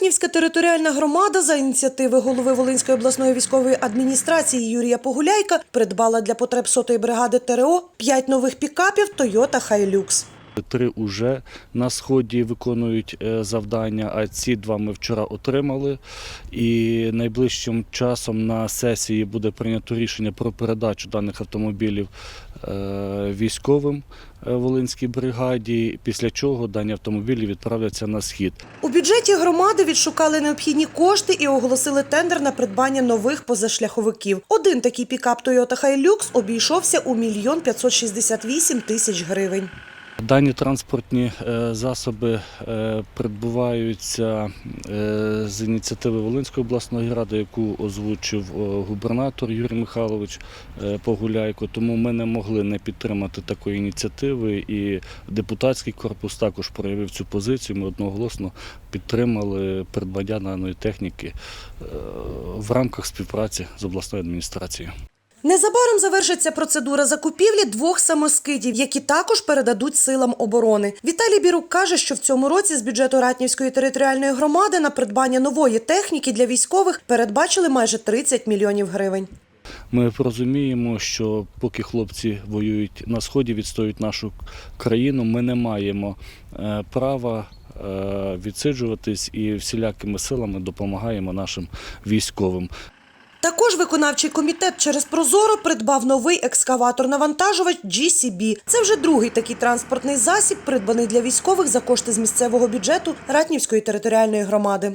Ратнівська територіальна громада за ініціативи голови Волинської обласної військової адміністрації Юрія Погуляйка придбала для потреб сотої бригади ТРО п'ять нових пікапів Toyota Hilux. Три уже на сході виконують е, завдання, а ці два ми вчора отримали. І найближчим часом на сесії буде прийнято рішення про передачу даних автомобілів е, військовим е, Волинській бригаді, після чого дані автомобілі відправляться на схід. У бюджеті громади відшукали необхідні кошти і оголосили тендер на придбання нових позашляховиків. Один такий пікап Toyota Hilux обійшовся у мільйон 568 тисяч гривень. Дані транспортні е, засоби е, придбуваються е, з ініціативи Волинської обласної ради, яку озвучив губернатор Юрій Михайлович Погуляйко. Тому ми не могли не підтримати такої ініціативи. І депутатський корпус також проявив цю позицію. Ми одноголосно підтримали придбання даної техніки в рамках співпраці з обласною адміністрацією. Незабаром завершиться процедура закупівлі двох самоскидів, які також передадуть силам оборони. Віталій Бірук каже, що в цьому році з бюджету Ратнівської територіальної громади на придбання нової техніки для військових передбачили майже 30 мільйонів гривень. Ми розуміємо, що поки хлопці воюють на сході, відстоюють нашу країну, ми не маємо е, права е, відсиджуватись і всілякими силами допомагаємо нашим військовим. Також виконавчий комітет через Прозоро придбав новий екскаватор-навантажувач GCB. Це вже другий такий транспортний засіб, придбаний для військових за кошти з місцевого бюджету Ратнівської територіальної громади.